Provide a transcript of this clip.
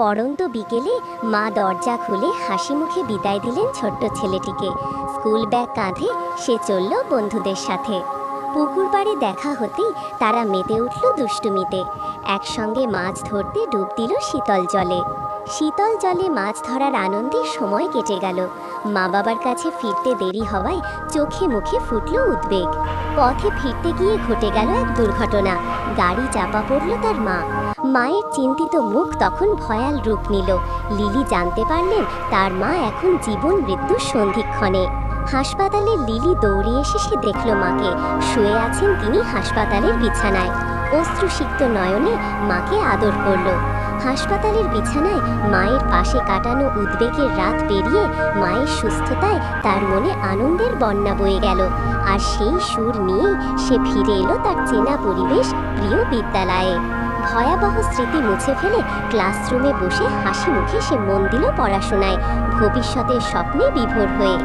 পড়ন্ত বিকেলে মা দরজা খুলে হাসি মুখে বিদায় দিলেন ছোট্ট ছেলেটিকে। স্কুল ব্যাগ কাঁধে সে চলল বন্ধুদের সাথে। পুকুর পাড়ে দেখা হতেই তারা মেতে উঠল দুষ্টুমিতে। একসঙ্গে মাছ ধরতে ডুব দিল শীতল জলে। শীতল জলে মাছ ধরার আনন্দে সময় কেটে গেল। মা বাবার কাছে ফিরতে দেরি হওয়ায় চোখে মুখে ফুটল উদ্বেগ। পথে ফিরতে গিয়ে ঘটে গেল এক দুর্ঘটনা। গাড়ি চাপা পড়ল তার মা। মায়ের চিন্তিত মুখ তখন ভয়াল রূপ নিল। লিলি জানতে পারলেন তার মা এখন জীবন মৃত্যুর সন্ধিক্ষণে। হাসপাতালে লিলি দৌড়ে এসে সে দেখল মাকে। শুয়ে আছেন তিনি হাসপাতালের বিছানায়। অশ্রুসিক্ত নয়নে মাকে আদর করল। হাসপাতালের বিছানায় মায়ের পাশে কাটানো উদ্বেগের রাত পেরিয়ে মায়ের সুস্থতায় তার মনে আনন্দের বন্যা বয়ে গেল। আর সেই সুর নিয়ে সে ফিরে এলো তার চেনা পরিবেশ প্রিয় বিদ্যালয়ে। ভয়াবহ স্মৃতি মুছে ফেলে ক্লাসরুমে বসে হাসি মুখে সে মন দিল পড়াশোনায়। ভবিষ্যতের স্বপ্নে বিভোর হয়ে।